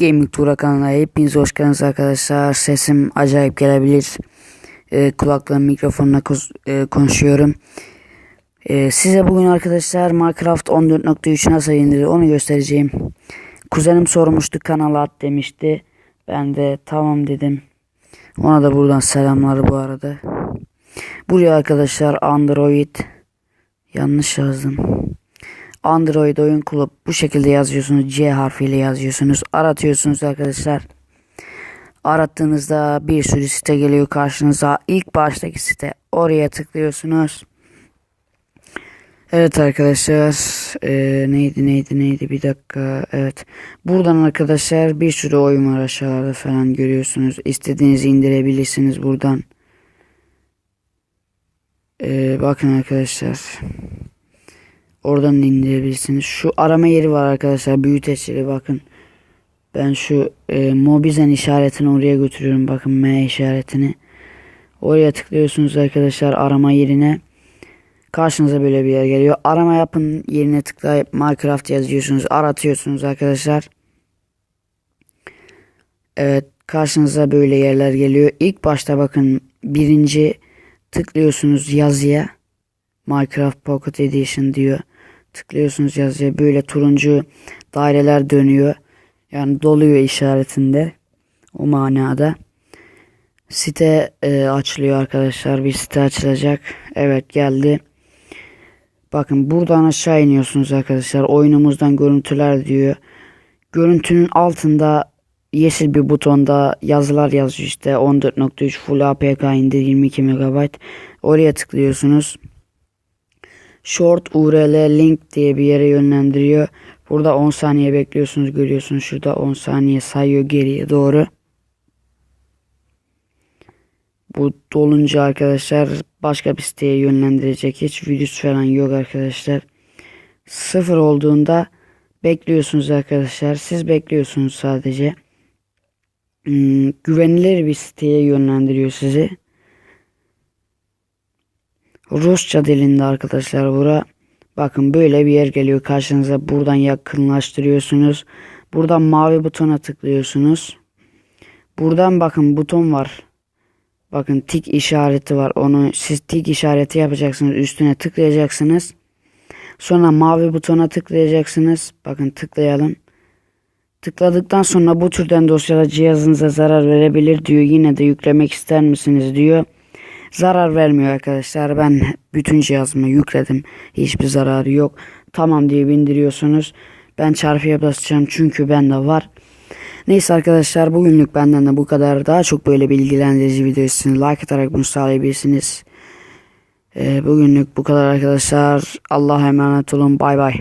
Gaming Tura kanalına hepiniz hoş geldiniz arkadaşlar. Sesim acayip gelebilir. Ee, kulaklığım mikrofonla e, konuşuyorum. Ee, size bugün arkadaşlar Minecraft 14.3 nasıl indirilir onu göstereceğim. Kuzenim sormuştu kanala at demişti. Ben de tamam dedim. Ona da buradan selamlar bu arada. Buraya arkadaşlar Android yanlış yazdım. Android oyun kulüp bu şekilde yazıyorsunuz. C harfiyle yazıyorsunuz. Aratıyorsunuz arkadaşlar. Arattığınızda bir sürü site geliyor karşınıza. İlk baştaki site. Oraya tıklıyorsunuz. Evet arkadaşlar. Ee, neydi neydi neydi bir dakika. Evet. Buradan arkadaşlar bir sürü oyun var aşağıda falan görüyorsunuz. İstediğinizi indirebilirsiniz buradan. Ee, bakın arkadaşlar. Oradan da indirebilirsiniz. Şu arama yeri var arkadaşlar. Büyüteçleri bakın. Ben şu e, Mobizen işaretini oraya götürüyorum. Bakın M işaretini. Oraya tıklıyorsunuz arkadaşlar arama yerine. Karşınıza böyle bir yer geliyor. Arama yapın yerine tıklayıp Minecraft yazıyorsunuz. Aratıyorsunuz arkadaşlar. Evet karşınıza böyle yerler geliyor. İlk başta bakın birinci tıklıyorsunuz yazıya. Minecraft Pocket Edition diyor. Tıklıyorsunuz yazıya böyle turuncu daireler dönüyor. Yani doluyor işaretinde. O manada. Site e, açılıyor arkadaşlar. Bir site açılacak. Evet geldi. Bakın buradan aşağı iniyorsunuz arkadaşlar. Oyunumuzdan görüntüler diyor. Görüntünün altında yeşil bir butonda yazılar yazıyor işte 14.3 Full APK indir 22 MB. Oraya tıklıyorsunuz. Short URL link diye bir yere yönlendiriyor. Burada 10 saniye bekliyorsunuz görüyorsunuz. Şurada 10 saniye sayıyor geriye doğru. Bu dolunca arkadaşlar başka bir siteye yönlendirecek. Hiç virüs falan yok arkadaşlar. Sıfır olduğunda bekliyorsunuz arkadaşlar. Siz bekliyorsunuz sadece. Hmm, güvenilir bir siteye yönlendiriyor sizi. Rusça dilinde arkadaşlar bura. Bakın böyle bir yer geliyor karşınıza. Buradan yakınlaştırıyorsunuz. Buradan mavi butona tıklıyorsunuz. Buradan bakın buton var. Bakın tik işareti var. Onu siz tik işareti yapacaksınız. Üstüne tıklayacaksınız. Sonra mavi butona tıklayacaksınız. Bakın tıklayalım. Tıkladıktan sonra bu türden dosyalar cihazınıza zarar verebilir diyor. Yine de yüklemek ister misiniz diyor. Zarar vermiyor arkadaşlar. Ben bütün cihazımı yükledim. Hiçbir zararı yok. Tamam diye bindiriyorsunuz. Ben çarpıya basacağım çünkü bende var. Neyse arkadaşlar bugünlük benden de bu kadar. Daha çok böyle bilgilendirici video için like atarak bunu sağlayabilirsiniz. Ee, bugünlük bu kadar arkadaşlar. Allah'a emanet olun. Bay bay.